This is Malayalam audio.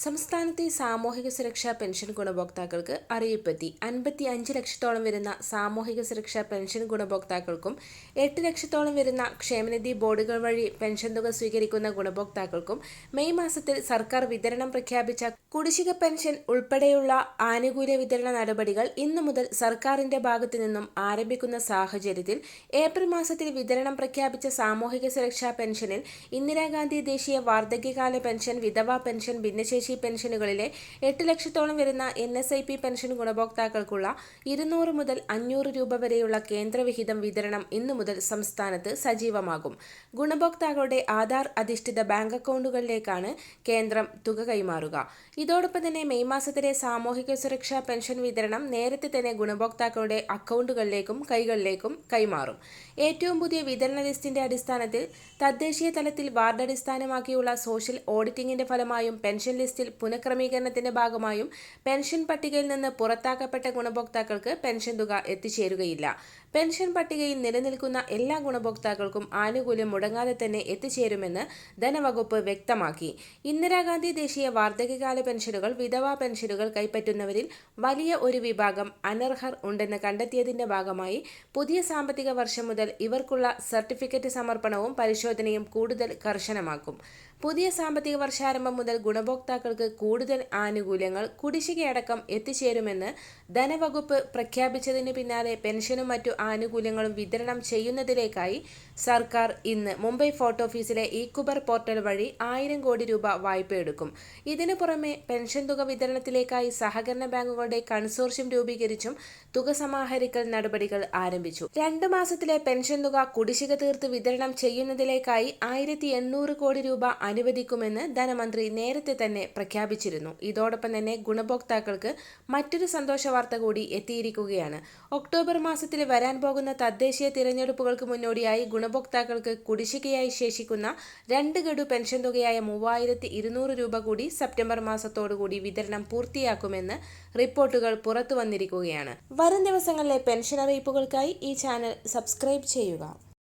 സംസ്ഥാനത്തെ സാമൂഹിക സുരക്ഷാ പെൻഷൻ ഗുണഭോക്താക്കൾക്ക് അറിയിപ്പെത്തി. അൻപത്തി അഞ്ച് ലക്ഷത്തോളം വരുന്ന സാമൂഹിക സുരക്ഷാ പെൻഷൻ ഗുണഭോക്താക്കൾക്കും എട്ട് ലക്ഷത്തോളം വരുന്ന ക്ഷേമനിധി ബോർഡുകൾ വഴി പെൻഷൻ തുക സ്വീകരിക്കുന്ന ഗുണഭോക്താക്കൾക്കും മെയ് മാസത്തിൽ സർക്കാർ വിതരണം പ്രഖ്യാപിച്ച കുടിശ്ശിക പെൻഷൻ ഉൾപ്പെടെയുള്ള ആനുകൂല്യ വിതരണ നടപടികൾ ഇന്നു മുതൽ സർക്കാരിന്റെ ഭാഗത്തു നിന്നും ആരംഭിക്കുന്ന സാഹചര്യത്തിൽ ഏപ്രിൽ മാസത്തിൽ വിതരണം പ്രഖ്യാപിച്ച സാമൂഹിക സുരക്ഷാ പെൻഷനിൽ ഇന്ദിരാഗാന്ധി ദേശീയ വാർദ്ധക്യകാല പെൻഷൻ വിധവാ പെൻഷൻ ഭിന്നശേഷി പെൻഷനുകളിലെ എട്ട് ലക്ഷത്തോളം വരുന്ന N S I P pension ഗുണഭോക്താക്കൾക്കുള്ള ഇരുന്നൂറ് മുതൽ അഞ്ഞൂറ് രൂപ വരെയുള്ള കേന്ദ്രവിഹിതം വിതരണം ഇന്നു മുതൽ സംസ്ഥാനത്ത് സജീവമാകും. ഗുണഭോക്താക്കളുടെ ആധാർ അധിഷ്ഠിത ബാങ്ക് അക്കൗണ്ടുകളിലേക്കാണ് കേന്ദ്രം തുക കൈമാറുക. ഇതോടൊപ്പം തന്നെ മെയ് മാസത്തിലെ സാമൂഹിക സുരക്ഷാ പെൻഷൻ വിതരണം നേരത്തെ തന്നെ ഗുണഭോക്താക്കളുടെ അക്കൗണ്ടുകളിലേക്കും കൈകളിലേക്കും കൈമാറും. ഏറ്റവും പുതിയ വിതരണ ലിസ്റ്റിന്റെ അടിസ്ഥാനത്തിൽ തദ്ദേശീയ തലത്തിൽ വാർഡ് അടിസ്ഥാനമാക്കിയുള്ള സോഷ്യൽ ഓഡിറ്റിംഗിന്റെ ഫലമായും പെൻഷൻ ലിസ്റ്റിൽ പുനഃക്രമീകരണത്തിന്റെ ഭാഗമായും പെൻഷൻ പട്ടികയിൽ നിന്ന് പുറത്താക്കപ്പെട്ട ഗുണഭോക്താക്കൾക്ക് പെൻഷൻ തുക എത്തിച്ചേരുകയില്ല. പെൻഷൻ പട്ടികയിൽ നിലനിൽക്കുന്ന എല്ലാ ഗുണഭോക്താക്കൾക്കും ആനുകൂല്യം മുടങ്ങാതെ തന്നെ എത്തിച്ചേരുമെന്ന് ധനവകുപ്പ് വ്യക്തമാക്കി. ഇന്ദിരാഗാന്ധി ദേശീയ വാർദ്ധക്യകാല പെൻഷനുകൾ വിധവാ പെൻഷനുകൾ കൈപ്പറ്റുന്നവരിൽ വലിയ ഒരു വിഭാഗം അനർഹർ ഉണ്ടെന്ന് കണ്ടെത്തിയതിന്റെ ഭാഗമായി പുതിയ സാമ്പത്തിക വർഷം മുതൽ ഇവർക്കുള്ള സർട്ടിഫിക്കറ്റ് സമർപ്പണവും പരിശോധനയും കൂടുതൽ കർശനമാക്കും. പുതിയ സാമ്പത്തിക വർഷാരംഭം മുതൽ ഗുണഭോക്താക്കൾക്ക് കൂടുതൽ ആനുകൂല്യങ്ങൾ കുടിശ്ശികയടക്കം എത്തിച്ചേരുമെന്ന് ധനവകുപ്പ് പ്രഖ്യാപിച്ചതിന് പിന്നാലെ പെൻഷനും മറ്റു ആനുകൂല്യങ്ങളും വിതരണം ചെയ്യുന്നതിലേക്കായി സർക്കാർ ഇന്ന് മുംബൈ ഫോർട്ട് ഓഫീസിലെ ഇക്കുബർ പോർട്ടൽ വഴി ആയിരം കോടി രൂപ വായ്പയെടുക്കും ഇതിനു പുറമെ പെൻഷൻ തുക വിതരണത്തിലേക്കായി സഹകരണ ബാങ്കുകളുടെ കൺസോർഷ്യം രൂപീകരിച്ചും തുക സമാഹരിക്കൽ നടപടികൾ ആരംഭിച്ചു. രണ്ടു മാസത്തിലെ പെൻഷൻ തുക കുടിശ്ശിക തീർത്ത് വിതരണം ചെയ്യുന്നതിലേക്കായി ആയിരത്തി എണ്ണൂറ് കോടി രൂപ അനുവദിക്കുമെന്ന് ധനമന്ത്രി നേരത്തെ തന്നെ പ്രഖ്യാപിച്ചിരുന്നു. ഇതോടൊപ്പം തന്നെ ഗുണഭോക്താക്കൾക്ക് മറ്റൊരു സന്തോഷ വാർത്ത കൂടി എത്തിയിരിക്കുകയാണ്. ഒക്ടോബർ മാസത്തിൽ വരാൻ പോകുന്ന തദ്ദേശീയ തിരഞ്ഞെടുപ്പുകൾക്ക് മുന്നോടിയായി ഗുണഭോക്താക്കൾക്ക് കുടിശ്ശികയായി ശേഷിക്കുന്ന രണ്ട് ഗഡു പെൻഷൻ തുകയായ മൂവായിരത്തി ഇരുന്നൂറ് രൂപ കൂടി സെപ്റ്റംബർ മാസത്തോടുകൂടി വിതരണം പൂർത്തിയാക്കുമെന്ന് റിപ്പോർട്ടുകൾ പുറത്തു വന്നിരിക്കുകയാണ്. വരും ദിവസങ്ങളിലെ പെൻഷൻ അറിയിപ്പുകൾക്കായി ഈ ചാനൽ സബ്സ്ക്രൈബ് ചെയ്യുക.